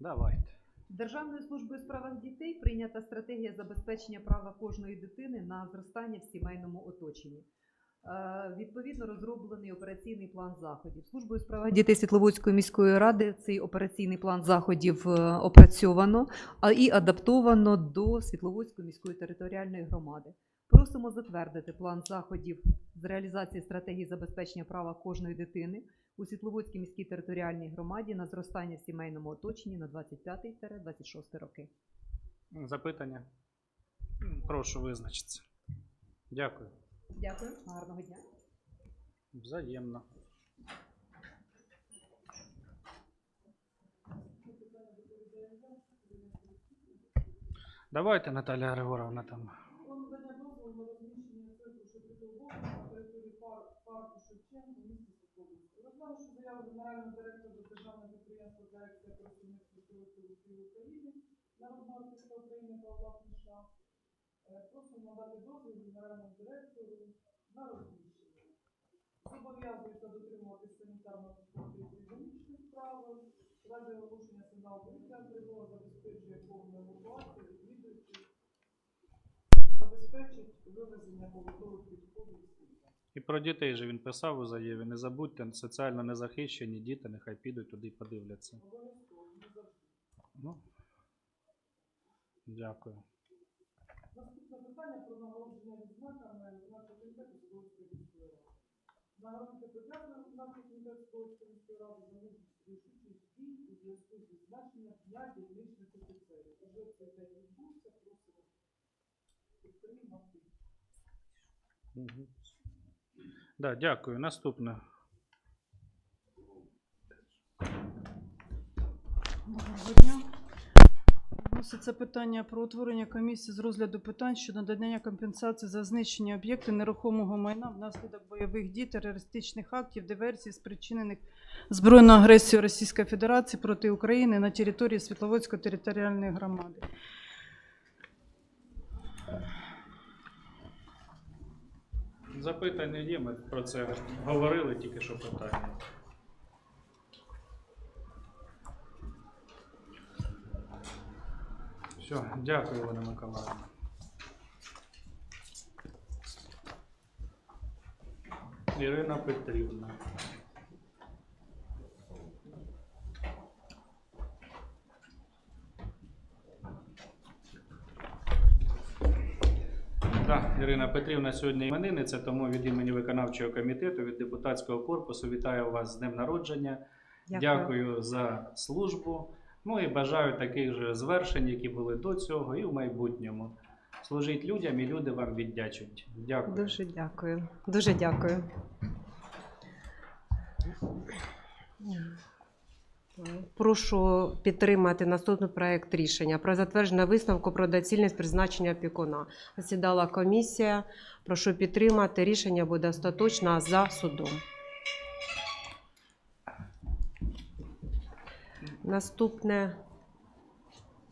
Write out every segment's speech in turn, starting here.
Давайте. Державною службою у справах дітей прийнята стратегія забезпечення права кожної дитини на зростання в сімейному оточенні. Е, Відповідно розроблений операційний план заходів. Службою у справах дітей Світловодської міської ради цей операційний план заходів е, опрацьовано і адаптовано до Світловодської міської територіальної громади. Просимо затвердити план заходів з реалізації стратегії забезпечення права кожної дитини у Світловодській міській територіальній громаді на зростання в сімейному оточенні на 25-26 роки. Запитання? Прошу визначитися. Дякую. Дякую, гарного дня. Взаємно. Давайте, Наталія Григоровна, там. Про надання дозволу на розміщення центру швидкого на території пар- парку Шевченко в місті Соколівську. Розглянувши заяву генерального директора державного підприємства «Дирекція працівництва території України» народного артиста України Павла Кліша, е, просимо надати дозвіл генеральному директору на розміщення. Зобов'язується дотримуватися санітарно-епідемічних правил, в разі оголошення сигналу повітря тривога забезпечує повну евакуацію відвідувачів забезпечить вивезення побутових відходів. І про дітей же він писав у заяві. Не забудьте, соціально незахищені діти, нехай підуть туди і подивляться. Ну, дякую. Наступне питання про нагородження відзнаками нашого комітету Сполоцької міської ради. Нагородити подякую нашого комітету Сполоцької міської ради за рішучість дій у зв'язку з відзначенням Дня дільничних офіцерів. Уже цей день відбувся, просимо підтримати. Да, дякую. Наступне. Доброго дня. Вноситься питання про утворення комісії з розгляду питань щодо надання компенсації за знищення об'єкту нерухомого майна внаслідок бойових дій, терористичних актів, диверсій, спричинених збройною агресією Російської Федерації проти України на території Світловодської територіальної громади. Запитання є, ми про це говорили тільки що питання. Все, дякую, Івана Миколаївна. Ірина Петрівна. Так, Ірина Петрівна сьогодні іменинниця, тому від імені виконавчого комітету, від депутатського корпусу вітаю вас з днем народження. Дякую, за службу. Ну і бажаю таких же звершень, які були до цього, і в майбутньому. Служіть людям, і люди вам віддячуть. Дякую. Дуже дякую. Дуже дякую. Прошу підтримати наступний проект рішення про затвердження висновку про доцільність призначення опікуна. Засідала комісія. Прошу підтримати. Рішення буде остаточно за судом. Наступне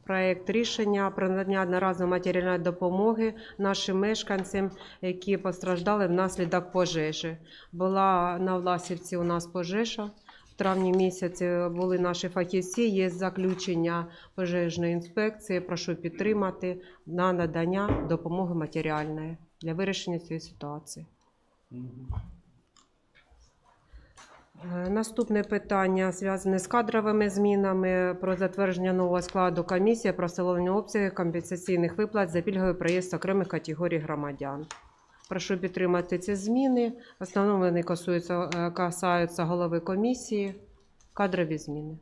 проект рішення про надання одноразової матеріальної допомоги нашим мешканцям, які постраждали внаслідок пожежі. Була на Власівці у нас пожежа. Травні місяці були наші фахівці. Є заключення пожежної інспекції. Прошу підтримати на надання допомоги матеріальної для вирішення цієї ситуації. Е, Наступне питання зв'язане з кадровими змінами про затвердження нового складу комісії про встановлення обсягів компенсаційних виплат за пільговий проїзд окремих категорій громадян. Прошу підтримати ці зміни. В основному вони касуються, е, касаються голови комісії. Кадрові зміни.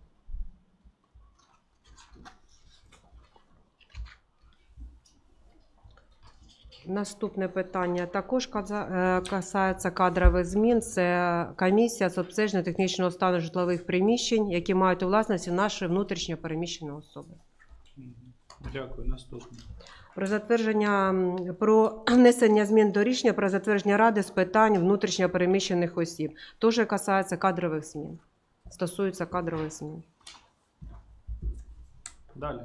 Наступне питання також е, касається кадрових змін. Це комісія з обстеження технічного стану житлових приміщень, які мають у власності наші внутрішньо переміщені особи. Дякую. Наступне. Про затвердження про внесення змін до рішення про затвердження ради з питань внутрішньо переміщених осіб. Теж касається кадрових змін. Стосується кадрових змін. Далі.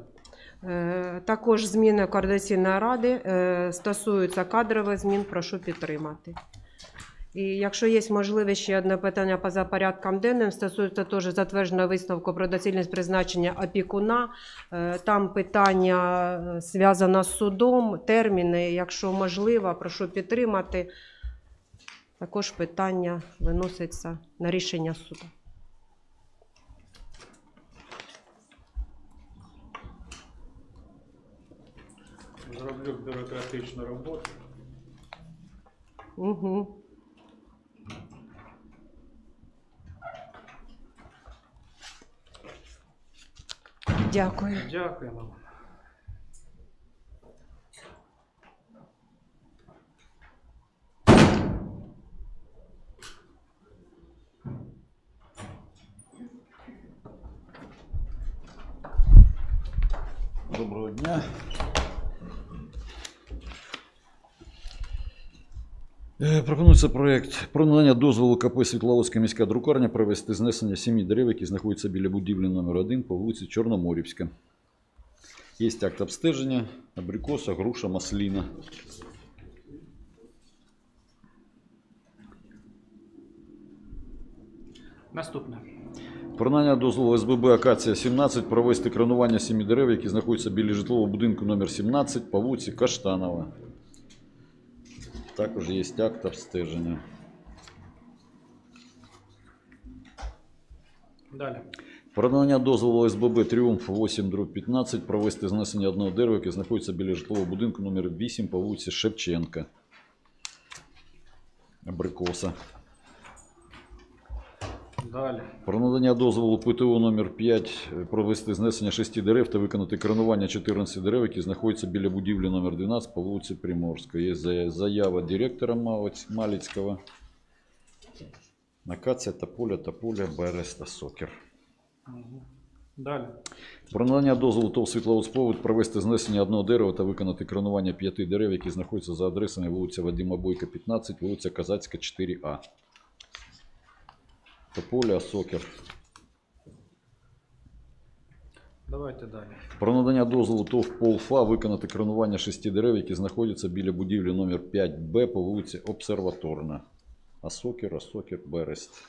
Е, Також зміни координаційної ради е, стосуються кадрових змін. Прошу підтримати. І якщо є можливість, ще одне питання поза порядком денним, стосується теж затвердженого висновку про доцільність призначення опікуна. Е, Там питання е, зв'язано з судом, терміни, якщо можливо, прошу підтримати. Також питання виноситься на рішення суду. Зроблю бюрократичну роботу. Угу. Дякую. Дякуємо. Доброго дня. Пропонується проєкт про надання дозволу КП Світловодська міська друкарня провести знесення сім'ї дерев, які знаходяться біля будівлі номер 1 по вулиці Чорноморівська. Є акт обстеження, абрикоса, груша, масліна. Наступне. Про надання дозволу СББ Акація 17 провести кранування сім'ї дерев, які знаходяться біля житлового будинку номер 17 по вулиці Каштанова. Також є акт обстеження. Далі. Про надання дозволу СББ Тріумф 8 дроб 15 провести знесення одного дерева, яке знаходиться біля житлового будинку номер 8 по вулиці Шевченка. Абрикоса. Далі. Про надання дозволу ПТУ номер 5 провести знесення 6 дерев та виконати кранування 14 дерев, які знаходяться біля будівлі номер 12 по вулиці Приморська. Є заява директора Маліцького. Акація, Тополя, Тополя, Берес та Сокер. Далі. Про надання дозволу ТОВ «Світловодсповід» провести знесення одного дерева та виконати кранування п'яти дерев, які знаходяться за адресами вулиця Вадима Бойка, 15, вулиця Казацька, 4А. Тополя, Сокер. Давайте далі. Про надання дозволу ТОВ «Полфа» виконати кранування шести дерев, які знаходяться біля будівлі номер 5Б по вулиці Обсерваторна. Асокер, Асокер, Берест.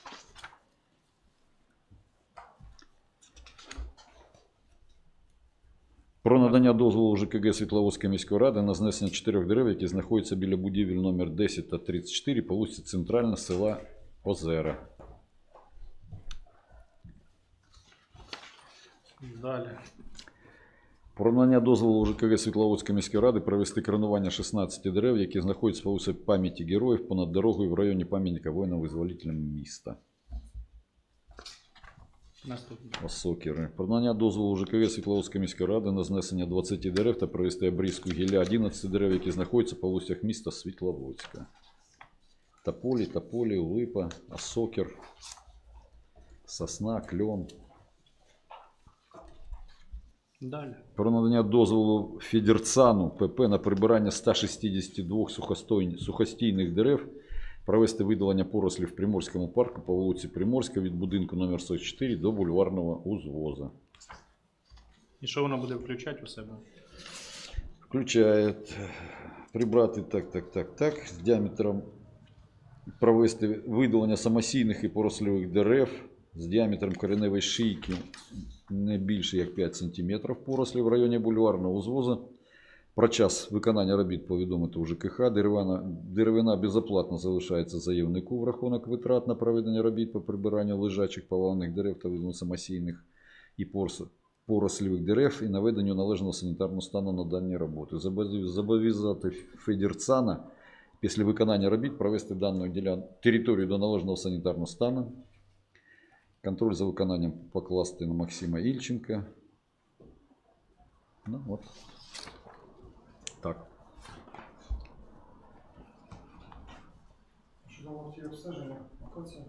Про надання дозволу ЖКГ Світловодської міської ради на знесення чотирьох дерев, які знаходяться біля будівель номер 10 та 34 по вулиці Центральна села Озера. Далі. Про надання дозволу ЖКГ Світловодської міської ради провести кранування 16 дерев, які знаходяться по вулиці пам'яті героїв понад дорогою в районі пам'ятника воїнам-визволителям міста. Наступне. Осокери. Про надання дозволу ЖКГ Світловодської міської ради на знесення 20 дерев та провести обрізку гілля 11 дерев, які знаходяться по вулицях міста Світловодська. Тополі, тополі, липа, осокер, сосна, кльон. Далі. Про надання дозволу Федерцану ПП на прибирання 162 сухостой- сухостійних дерев, провести видалення порослів в Приморському парку по вулиці Приморська від будинку номер 44 до бульварного узвоза. І що воно буде включати у себе? Включає прибрати так, так, так, так, з діаметром провести видалення самосійних і порослівих дерев з діаметром кореневої шийки не більше як 5 см порослі в районі бульварного узвоза. Про час виконання робіт повідомити у ЖКХ. Деревина, деревина безоплатно залишається заявнику в рахунок витрат на проведення робіт по прибиранню лежачих повалених дерев та самосійних і порослівих дерев і наведенню належного санітарного стану на дані роботи. Зобов'язати- Федерцана після виконання робіт провести дану ділян... територію до належного санітарного стану. Контроль за виконанням покласти на Максима Ільченка. Ну от. Так. Що там ті обстеження? Акація?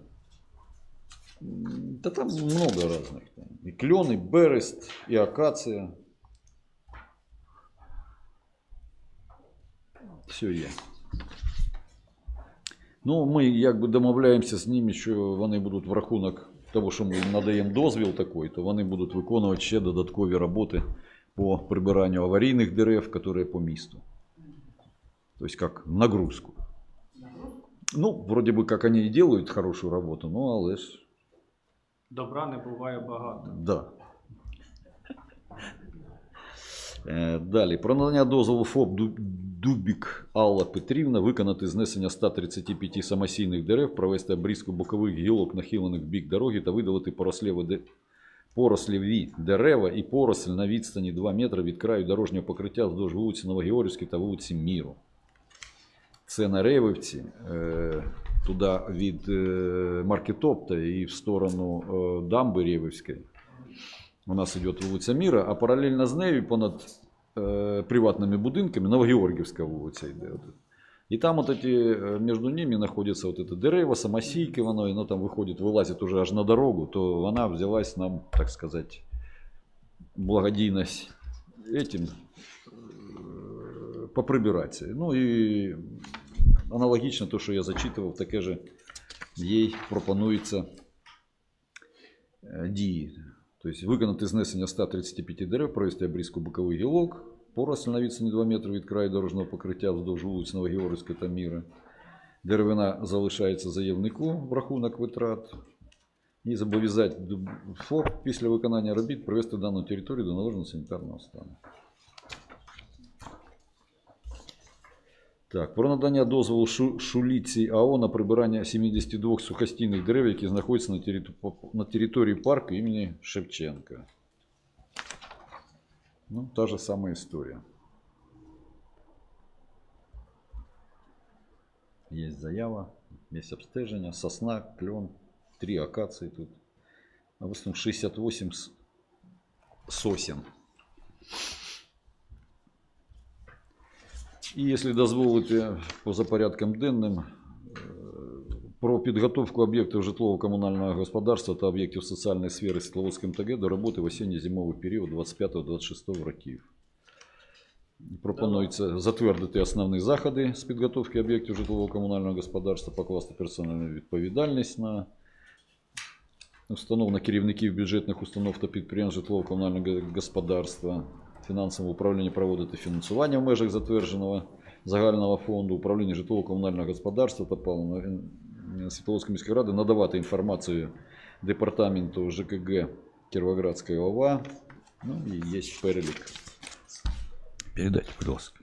М, Да там много разных. Там. И клен, и берест, и акация. Все є. Ну, ми якби домовляємося з ними, що вони будуть в рахунок того, що ми їм надаємо дозвіл такий, то вони будуть виконувати ще додаткові роботи по прибиранню аварійних дерев, які по місту. Тобто як нагрузку. Ну, вроде бы как они и делают хорошую работу, ну, але ж, Добра не буває багато. да. Е, Далі. Про надання дозволу ФОП Дубік Алла Петрівна виконати знесення 135 самосійних дерев, провести обрізку бокових гілок, нахилених в бік дороги та видалити поросліві дерева і поросль на відстані 2 метри від краю дорожнього покриття вздовж вулиці Новогеоргівській та вулиці Міру. Це на Ревівці, е, туди від е, Маркетопта і в сторону е, дамби Ревівської. У нас йде вулиця Міра, а паралельно з нею понад е, приватними будинками Новогеоргівська вулиця йде. От. І там от эти, е, між ними знаходяться от это дерева, самосійки, воно, і воно там виходить, вилазить уже аж на дорогу, то вона взялась нам, так сказати, благодійність этим е, поприбираться. Ну і аналогічно то, що я зачитував, таке же їй пропонується е, дії. Тобто виконати знесення 135 дерев, провести обрізку бокових гілок, поросль на відстані 2 метри від краю дорожнього покриття вздовж вулиць Новогеоргівської та Міри. Деревина залишається заявнику в рахунок витрат. І зобов'язати ФОП після виконання робіт привести дану територію до належного санітарного стану. Так, про надання дозволу Шу- Шуліці АО на прибирання 72 сухостійних дерев, які знаходяться на території парку імені Шевченка. Ну, та же сама історія. Є заява, є обстеження, сосна, клен, три акації тут. А в основному 68 с- сосен. І якщо дозволите поза порядком денним, е, про підготовку об'єктів житлово-комунального господарства та об'єктів соціальної сфери Світловодської МТГ до роботи в осінньо-зимовий період 25-26 років. Пропонується затвердити основні заходи з підготовки об'єктів житлово-комунального господарства, покласти персональну відповідальність на установ на керівників бюджетних установ та підприємств житлово-комунального господарства, фінансове управління проводити фінансування в межах затвердженого загального фонду, управління житлово-комунального господарства та паливно Світловодської міської ради надавати інформацію департаменту ЖКГ Кіровоградської ОВА. Ну і є перелік. Передайте, будь ласка.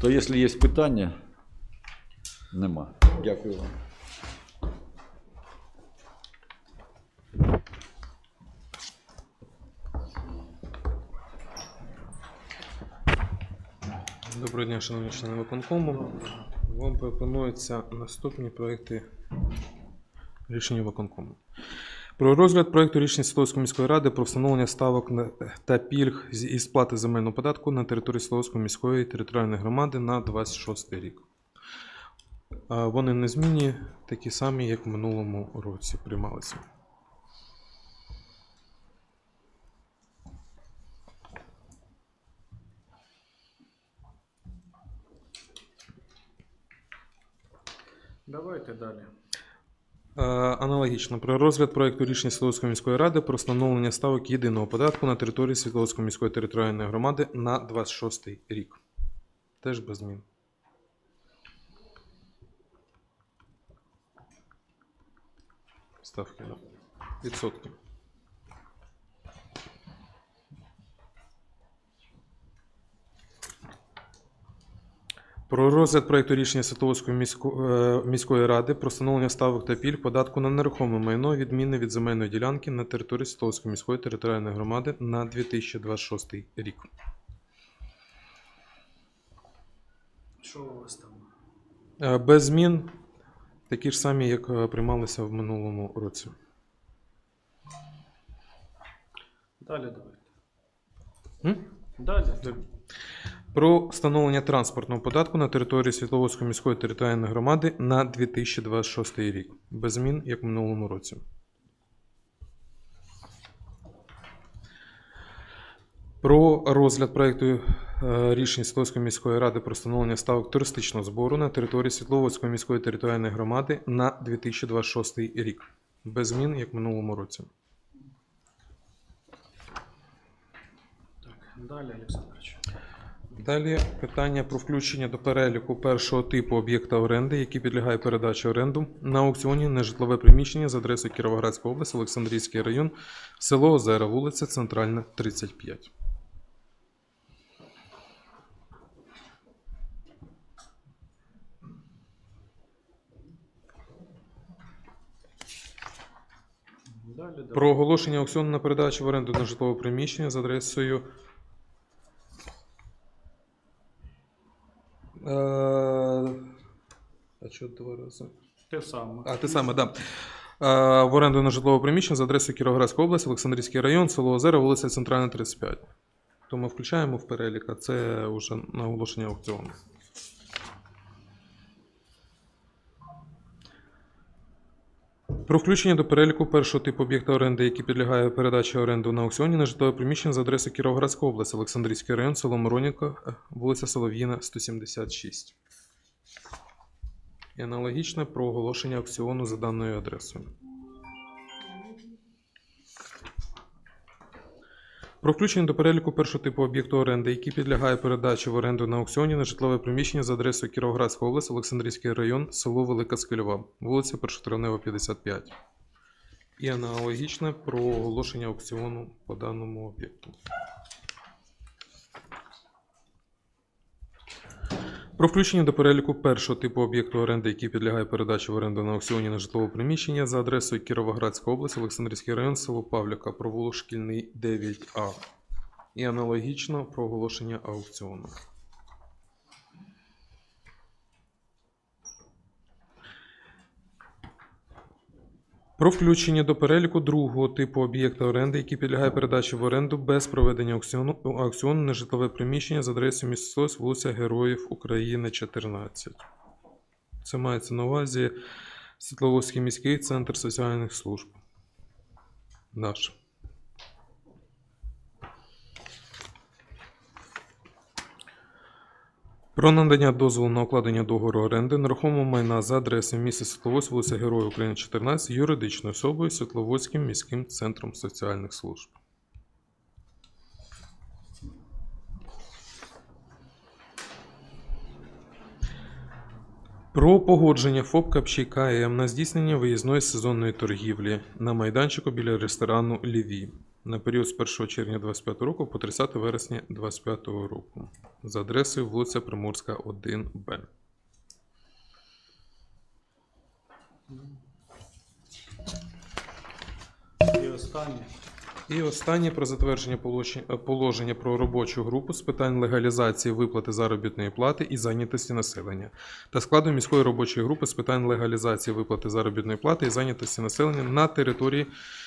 То якщо є питання, нема. Дякую вам. Доброго дня, шановні члени виконкому. Вам пропонуються наступні проекти рішення виконкому. Про розгляд проекту рішення Світловської міської ради про встановлення ставок та пільг з- сплати земельного податку на території Світловської міської територіальної громади на 26 рік. Вони незмінні, такі самі, як в минулому році приймалися. Давайте далі. Е, Аналогічно про розгляд проекту рішення Світловської міської ради про встановлення ставок єдиного податку на території Світловської міської територіальної громади на 26 рік. Теж без змін. Ставки відсотки. Про розгляд проекту рішення Світловодської місько- е, міської ради про встановлення ставок та пільг податку на нерухоме майно відмінне від земельної ділянки на території Світловодської міської територіальної громади на 2026 рік. Що у вас там? Е, Без змін, такі ж самі, як е, приймалися в минулому році. Далі давайте. М? Далі. Про встановлення транспортного податку на території Світловодської міської територіальної громади на 2026 рік. Без змін, як в минулому році. Про розгляд проєкту е, рішень Світловодської міської ради про встановлення ставок туристичного збору на території Світловодської міської територіальної громади на 2026 рік. Без змін, як в минулому році. Так, далі, Олександрович. Далі питання про включення до переліку першого типу об'єкта оренди, який підлягає передачі оренду на аукціоні на житлове приміщення за адресою Кіровоградська область, Олександрійський район, село Озера, вулиця Центральна, 35. Далі, далі. Про оголошення аукціону на передачу в оренду на житлове приміщення за адресою. А що два рази? Те саме. А, те саме, так. Да. Е, В оренду на житлове приміщення за адресою Кіровоградська область, Олександрійський район, село Озера, вулиця Центральна, 35. То ми включаємо в перелік, а це вже на оголошення аукціону. Про включення до переліку першого типу об'єкта оренди, який підлягає передачі оренду на аукціоні на житлове приміщення за адресою Кіровоградська область, Олександрівський район, село Миронівка, е, вулиця Солов'їна, 176. І аналогічне про оголошення аукціону за даною адресою. Про включення до переліку першого типу об'єкту оренди, який підлягає передачі в оренду на аукціоні на житлове приміщення за адресою Кіровоградська область, Олександрійський район, село Велика Скельова, вулиця Першотравнева, 55. І аналогічне про оголошення аукціону по даному об'єкту. Про включення до переліку першого типу об'єкту оренди, який підлягає передачі в оренду на аукціоні на житлове приміщення за адресою Кіровоградська область, Олександрівський район, село Павліка, провулок Шкільний 9А. І аналогічно про оголошення аукціону. Про включення до переліку другого типу об'єкта оренди, який підлягає передачі в оренду без проведення аукціону, аукціону на житлове приміщення за адресою місцевості вулиця Героїв України, 14. Це мається на увазі Світловодський міський центр соціальних служб. Наш. Про надання дозволу на укладення договору оренди нерухомого майна за адресою міста Світловодськ, вулиця Героїв України, 14, юридичною особою Світловодським міським центром соціальних служб. Про погодження ФОП Капчий КМ на здійснення виїзної сезонної торгівлі на майданчику біля ресторану Ліві на період з 1 червня 2025 року по 30 вересня 2025 року за адресою вулиця Приморська, 1Б. І останнє. І останнє про затвердження е, положення про робочу групу з питань легалізації виплати заробітної плати і зайнятості населення та складу міської робочої групи з питань легалізації виплати заробітної плати і зайнятості населення на території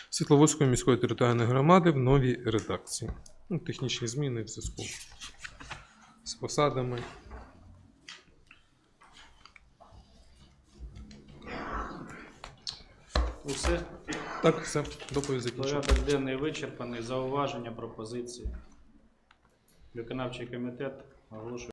Світловодської міської територіальної громади в новій редакції. Ну, технічні зміни в зв'язку з посадами. Усе. Так, все, доповідь закінчена. Порядок денний вичерпаний. Зауваження, пропозиції. Виконавчий комітет оголошує.